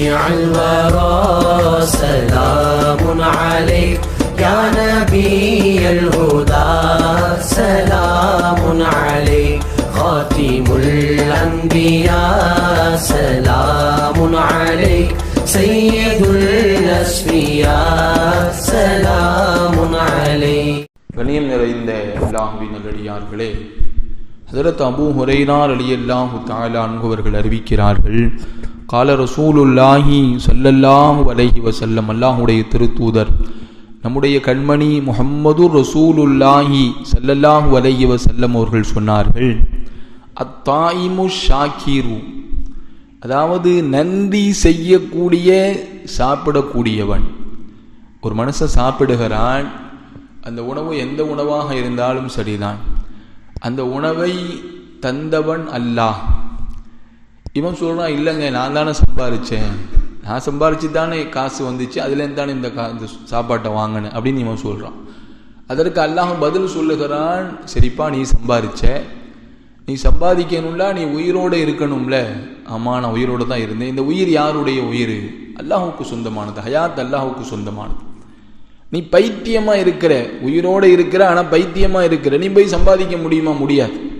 شفيع الورى سلام عليك يا نبي الهدى سلام عليك خاتم الأنبياء سلام عليك سيد الأسفياء سلام عليك கணியம் நிறைந்த அல்லாஹுவின் நல்லடியார்களே ஹதரத் அபூ ஹுரைரார் அலியல்லாஹு தாலா அன்பவர்கள் அறிவிக்கிறார்கள் கால ரசூலுல்லாஹி ஸல்லல்லாஹு வலைஹி வசல்லம் அல்லாஹுடைய திருத்தூதர். நம்முடைய கண்மணி முஹம்மது ரசூலுல்லாஹி சல்லல்லாஹு வலைஹி வசல்லம் அவர்கள் சொன்னார்கள் அத்தாயிமு ஷாக்கிரு. அதாவது நன்றி செய்யக்கூடிய சாப்பிடக்கூடியவன். ஒரு மனசை சாப்பிடுகிறான் அந்த உணவு எந்த உணவாக இருந்தாலும் சரிதான். அந்த உணவை தந்தவன் அல்லாஹ். இவன் சொல்றான் இல்லைங்க நான் தானே சம்பாரிச்சேன். நான் சம்பாரிச்சு தானே காசு வந்துச்சு. அதுலேருந்து தானே இந்த கா இந்த சாப்பாட்டை வாங்கினேன் அப்படின்னு இவன் சொல்கிறான் அதற்கு அல்லாஹும் பதில் சொல்லுகிறான் சரிப்பா நீ சம்பாரிச்ச. நீ சம்பாதிக்கணும்ல நீ உயிரோடு இருக்கணும்ல. ஆமாம் நான் உயிரோடு தான் இருந்தேன். இந்த உயிர் யாருடைய உயிர்? அல்லாஹுக்கு சொந்தமானது. ஹயாத் அல்லாஹுக்கு சொந்தமானது. நீ பைத்தியமாக இருக்கிற. உயிரோட இருக்கிற ஆனால் பைத்தியமாக இருக்கிற. நீ போய் சம்பாதிக்க முடியுமா? முடியாது.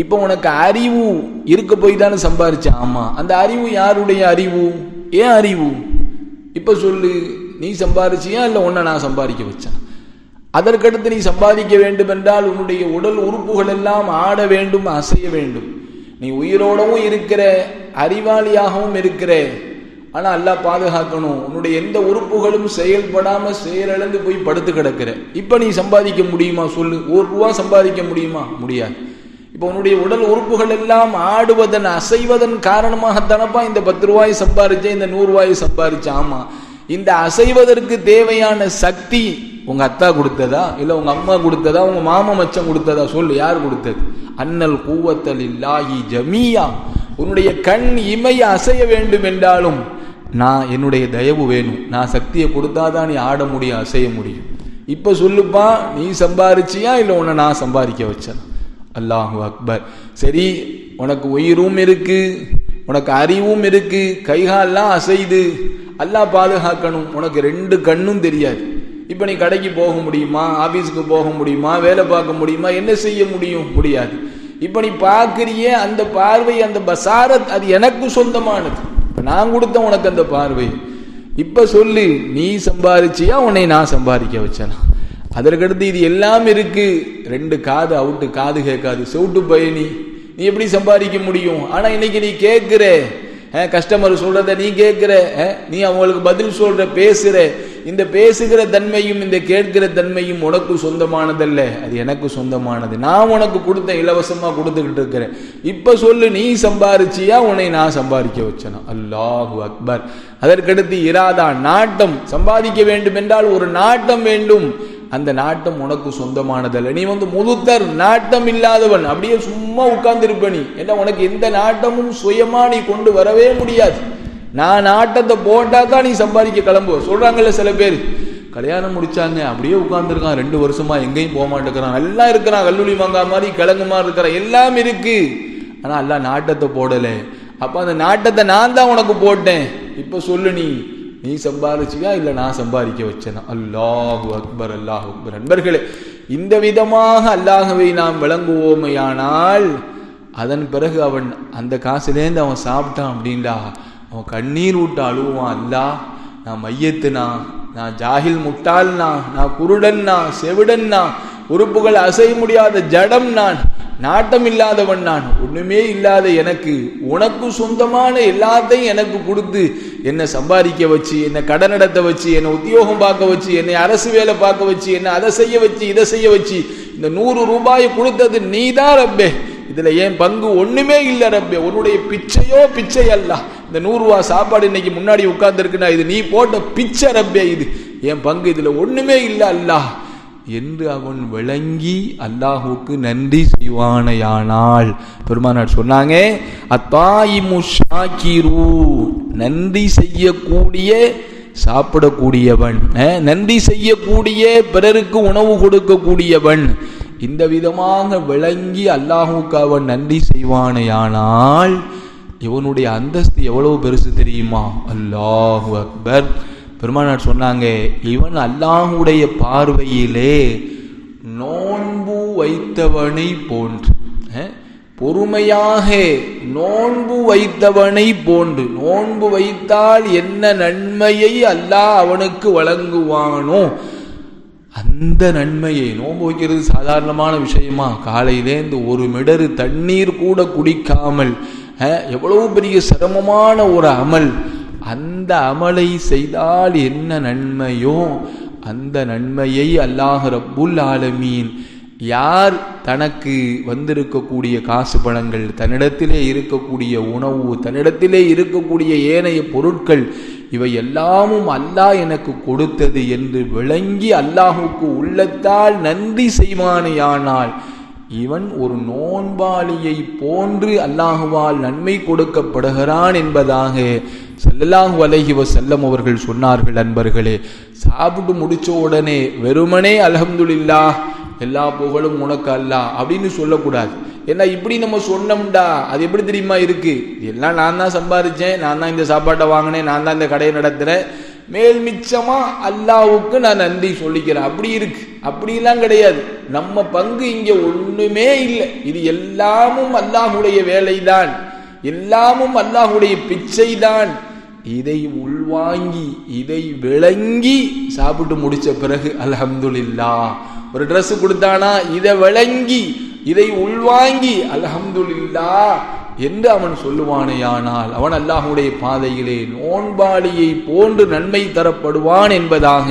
இப்போ உனக்கு அறிவு இருக்க போய் தானே சம்பாரிச்ச? ஆமா. அந்த அறிவு யாருடைய அறிவு? ஏன் அறிவு? இப்ப சொல்லு நீ சம்பாரிச்சியா இல்ல உன்னை நான் சம்பாதிக்க வச்சேன்? அதற்கடுத்து நீ சம்பாதிக்க வேண்டும் என்றால் உன்னுடைய உடல் உறுப்புகள் எல்லாம் ஆட வேண்டும் அசைய வேண்டும். நீ உயிரோடவும் இருக்கிற அறிவாளியாகவும் இருக்கிற. ஆனா அல்லா பாதுகாக்கணும். உன்னுடைய எந்த உறுப்புகளும் செயல்படாம செயலிழந்து போய் படுத்து கிடக்கிற. இப்ப நீ சம்பாதிக்க முடியுமா? சொல்லு. ஒரு ரூபா சம்பாதிக்க முடியுமா? முடியாது. இப்போ உன்னுடைய உடல் உறுப்புகள் எல்லாம் ஆடுவதன் அசைவதன் காரணமாகத்தானப்பா இந்த பத்து ரூபாய் சம்பாரிச்சேன் இந்த நூறு சம்பாரிச்சேன் ஆமா. இந்த அசைவதற்கு தேவையான சக்தி உங்க அத்தா கொடுத்ததா? இல்ல உங்க அம்மா கொடுத்ததா? உங்க மாமா மச்சம் கொடுத்ததா? சொல்லு யார் கொடுத்தது? அன்னல் கூவத்தல் இல்லாஹி ஜமியா. உன்னுடைய கண் இமைய அசைய வேண்டும் என்றாலும் நான் என்னுடைய தயவு வேணும். நான் சக்தியை கொடுத்தாதான் நீ ஆட முடியும் அசைய முடியும். இப்ப சொல்லுப்பா நீ சம்பாரிச்சியா? இல்ல உன்னை நான் சம்பாதிக்க வச்சேன்? அல்லாஹு அக்பர். சரி உனக்கு உயிரும் இருக்கு உனக்கு அறிவும் இருக்கு கைகாலெல்லாம் அசைது அல்லாஹ் பாதுகாக்கணும். உனக்கு ரெண்டு கண்ணும் தெரியாது. இப்போ நீ கடைக்கு போக முடியுமா ஆபீஸுக்கு போக முடியுமா வேலை பார்க்க முடியுமா என்ன செய்ய முடியும்? முடியாது. இப்போ நீ பார்க்குறியே அந்த பார்வை அந்த பசாரத் அது எனக்கு சொந்தமானது. இப்போ நான் கொடுத்த உனக்கு அந்த பார்வை. இப்போ சொல்லு நீ சம்பாரிச்சியா உன்னை நான் சம்பாதிக்க வச்சேனா? அதற்கடுத்து இது எல்லாம் இருக்கு. ரெண்டு காது அவுட்டு காது கேட்காது. செவுட்டு பயணி நீ எப்படி சம்பாதிக்க முடியும்? ஆனா இன்னைக்கு நீ கேட்கிற கஸ்டமர் சொல்றத நீ கேட்கிற நீ அவங்களுக்கு பதில் சொல்ற பேசுற இந்த பேசுகிற தன்மையும் இந்த கேட்கிற தன்மையும் உனக்கு சொந்தமானதல்ல. அது எனக்கு சொந்தமானது. நான் உனக்கு கொடுத்த இலவசமா கொடுத்துக்கிட்டு இருக்கிறேன். இப்ப சொல்லு நீ சம்பாரிச்சியா? உன்னை நான் சம்பாதிக்க வச்சனா? அல்லாஹு அக்பர். அதற்கடுத்து இராதா நாட்டம். சம்பாதிக்க வேண்டும் என்றால் ஒரு நாட்டம் வேண்டும். அந்த நாட்டம் உனக்கு சொந்தமானதல்ல. நீ வந்து முதுத்தர் நாட்டம் இல்லாதவன் அப்படியே சும்மா உட்கார்ந்து இருப்ப நீ. ஏன்னா உனக்கு எந்த நாட்டமும் சுயமா நீ கொண்டு வரவே முடியாது. நான் நாட்டத்தை போட்டா தான் நீ சம்பாதிக்க கிளம்புவ. சொல்றாங்கல்ல சில பேர். கல்யாணம் முடிச்சாங்க அப்படியே உட்கார்ந்துருக்கான். ரெண்டு வருஷமா எங்கேயும் போக மாட்டேங்கிறான். எல்லாம் இருக்கிறான். கல்லூரி மாங்கா மாதிரி கிழங்கு மாதிரி இருக்கிறான் எல்லாம் இருக்கு. ஆனா எல்லாம் நாட்டத்தை போடல. அப்ப அந்த நாட்டத்தை நான் தான் உனக்கு போட்டேன். இப்ப சொல்லு நீ. நீ சம்பாதிச்சியா இல்லை நான் சம்பாதிக்க வச்சேனா? அல்லாஹு அக்பர் அல்லாஹ் அக்பர். நண்பர்களே இந்த விதமாக அல்லாஹவை நாம் விளங்குவோமையானால் அதன் பிறகு அவன் அந்த காசுலேருந்து அவன் சாப்பிட்டான் அப்படின்டா அவன் கண்ணீர் விட்டு அழுவான் அல்லா நான் மையத்துனா? நான் ஜாகில் முட்டாள்னா? நான் குருடன்னா? செவிடன்னா? உறுப்புகள் அசைய முடியாத ஜடம் நான் நாட்டம் இல்லாதவன் நான். ஒண்ணுமே இல்லாத எனக்கு உனக்கு சொந்தமான எல்லாத்தையும் எனக்கு கொடுத்து என்னை சம்பாதிக்க வச்சு என்னை கடன் நடத்த வச்சு என்னை உத்தியோகம் பார்க்க வச்சு என்னை அரசு வேலை பார்க்க வச்சு என்னை அதை செய்ய வச்சு இதை செய்ய வச்சு இந்த நூறு ரூபாயை கொடுத்தது நீ தான் ரப்பே. இதுல ஏன் பங்கு ஒண்ணுமே இல்ல ரப்பே. உன்னுடைய பிச்சையோ பிச்சை அல்ல. இந்த நூறுரூவா சாப்பாடு இன்னைக்கு முன்னாடி உட்கார்ந்து இருக்குன்னா இது நீ போட்ட பிச்சை ரப்பே இது. என் பங்கு இதுல ஒண்ணுமே இல்ல அல்லா என்று அவன் விளங்கி அல்லாஹுக்கு நன்றி செய்வானையானால். பெருமானார் சொன்னாங்க அத்தாயிமு ஷாக்கிரு நன்றி செய்யக்கூடிய சாப்பிடக்கூடியவன் நன்றி செய்யக்கூடிய பிறருக்கு உணவு கொடுக்கக்கூடியவன். இந்த விதமாக விளங்கி அல்லாஹுக்கு அவன் நன்றி செய்வானையானால் இவனுடைய அந்தஸ்து எவ்வளவு பெருசு தெரியுமா? அல்லாஹு அக்பர். பெருமானார் சொன்னாங்க இவன் அல்லாஹுடைய பார்வையிலே நோன்பு வைத்தவனை போன்று பொறுமையாக நோன்பு வைத்தவனை போன்று நோன்பு வைத்தால் என்ன நன்மையை அல்லாஹ் அவனுக்கு வழங்குவானோ அந்த நன்மையை. நோன்பு வைக்கிறது சாதாரணமான விஷயமா? காலையிலேந்து ஒரு மிடரு தண்ணீர் கூட குடிக்காமல் எவ்வளவு பெரிய சிரமமான ஒரு அமல். அந்த அமலை செய்தால் என்ன நன்மையோ அந்த நன்மையை அல்லாஹ் ரப்புல் ஆலமீன் யார் தனக்கு வந்திருக்கக்கூடிய காசு பணங்கள் தன்னிடத்திலே இருக்கக்கூடிய உணவு தன்னிடத்திலே இருக்கக்கூடிய ஏனைய பொருட்கள் இவை எல்லாமும் அல்லாஹ் எனக்கு கொடுத்தது என்று விளங்கி அல்லாஹுக்கு உள்ளத்தால் நன்றி செய்வானேயானால் இவன் ஒரு நோன்பாளியை போன்று அல்லாஹுவால் நன்மை கொடுக்கப்படுகிறான் என்பதாக ஸல்லல்லாஹு அலைஹி செல்லம் அவர்கள் சொன்னார்கள் அன்பர்களே. சாப்பிட்டு முடிச்ச உடனே வெறுமனே அல்ஹம்துலில்லாஹ் எல்லா புகழும் உனக்கு அல்லாஹ் அப்படின்னு சொல்லக்கூடாது. ஏன்னா இப்படி நம்ம சொன்னோம்டா அது எப்படி தெரியுமா இருக்கு? எல்லாம் நான் தான் சம்பாதிச்சேன் நான் தான் இந்த சாப்பாட்டை வாங்கினேன் நான் தான் இந்த கடையை நடத்துறேன். மேல் மிச்சமா அல்லாவுக்கு நான் நன்றி சொல்லிக்கிறேன். அப்படி இருக்கு. அப்படிலாம் கிடையாது. நம்ம பங்கு இங்க ஒண்ணுமே இல்லை. இது எல்லாமும் அல்லாஹுடைய வேலைதான். எல்லாமும் அல்லாஹுடைய பிச்சை தான் இதை உள்வாங்கி இதை விளங்கி சாப்பிட்டு முடிச்ச பிறகு அலஹம்துல்லா ஒரு ட்ரெஸ் கொடுத்தானா இதை விளங்கி இதை உள்வாங்கி அலஹம்துல்லா என்று அவன் சொல்லுவானேயானால் அவன் அல்லாஹுடைய பாதையிலே நோன்பாளியை போன்று நன்மை தரப்படுவான் என்பதாக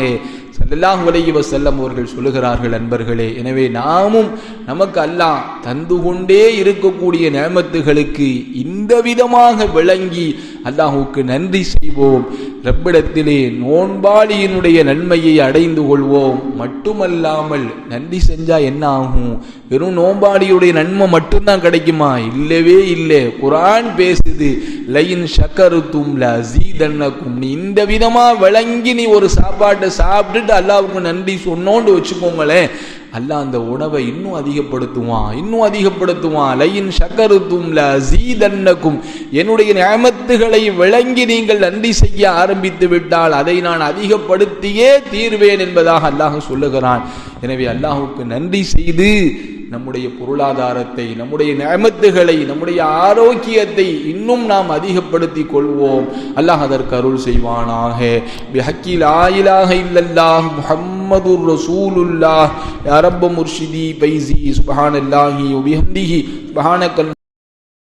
சல்லாஹ் அலைஹி செல்லம் அவர்கள் சொல்லுகிறார்கள் அன்பர்களே. எனவே நாமும் நமக்கு அல்லாஹ் தந்து கொண்டே இருக்கக்கூடிய நேமத்துகளுக்கு இந்த விதமாக விளங்கி அல்லாஹுக்கு நன்றி செய்வோம். ரப்பிடத்திலே நோன்பாளியினுடைய நன்மையை அடைந்து கொள்வோம். மட்டுமல்லாமல் நன்றி செஞ்சா என்ன ஆகும்? வெறும் நோன்பாளியுடைய நன்மை மட்டும்தான் கிடைக்குமா? இல்லவே இல்லை. குரான் பேசுது லைன் ஷக்கருத்தும் லசீதன்னக்கும் நீ இந்த விதமா விளங்கி நீ ஒரு சாப்பாட்டை சாப்பிட்டுட்டு அல்லாவுக்கு நன்றி சொன்னோன்னு வச்சுக்கோங்களேன். அல்லாஹ் அந்த உணவை இன்னும் அதிகப்படுத்துவான் இன்னும் அதிகப்படுத்துவான். லையின் சக்கருத்தும் லசீதன்னக்கும் என்னுடைய நியமத்துகளை விளங்கி நீங்கள் நன்றி செய்ய ஆரம்பித்து விட்டால் அதை நான் அதிகப்படுத்தியே தீர்வேன் என்பதாக அல்லாஹ் சொல்லுகிறான். எனவே அல்லாஹுக்கு நன்றி செய்து நம்முடைய பொருளாதாரத்தை நம்முடைய நியமத்துகளை நம்முடைய ஆரோக்கியத்தை இன்னும் நாம் அதிகப்படுத்தி கொள்வோம். அல்லாஹ் அதற்கு அருள் செய்வானாக. பிஹக்கில் ஆயிலாக இல்லல்லாஹ் முஹம்மது ரசூலுல்லாஹ். யா முர்ஷிதி பைசி சுபஹானல்லாஹி வபிஹம்திஹி. சுபஹானக்கல்